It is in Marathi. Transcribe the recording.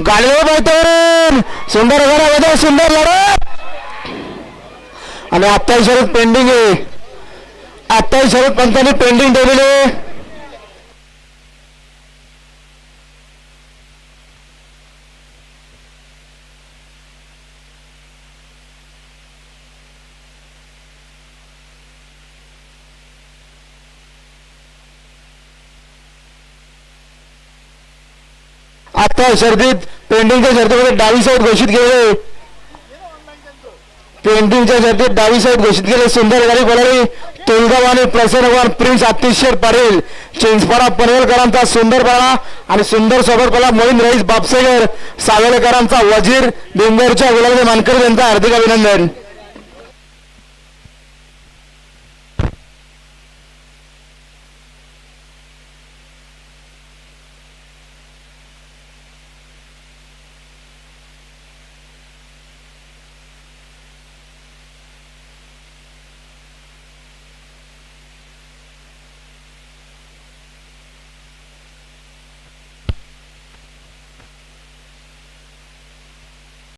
गाडीवर बैठवरून सुंदर घरामध्ये सुंदर लढत. आणि आत्ताही शरद पेंडिंग आहे. आत्ताही शरद पंतांनी पेंडिंग ठेवलेली आहे. आता शर्दीत पेंडिंगच्या शर्तीमध्ये डावी साईड घोषित केले. पेंटिंगच्या शर्तीत डावी साईड घोषित केले सुंदर गाडी बोलावी तुळगाव आणि प्रसन्न प्रिन्स अतिशय परेल. चिंचपाडा पनवेलकरांचा सुंदरपणा आणि सुंदर सोबत बोला मोहीन रईस बापसेकर सावेलकरांचा वजीर बिंदरच्या गुलाबी मानकर यांचा हार्दिक अभिनंदन.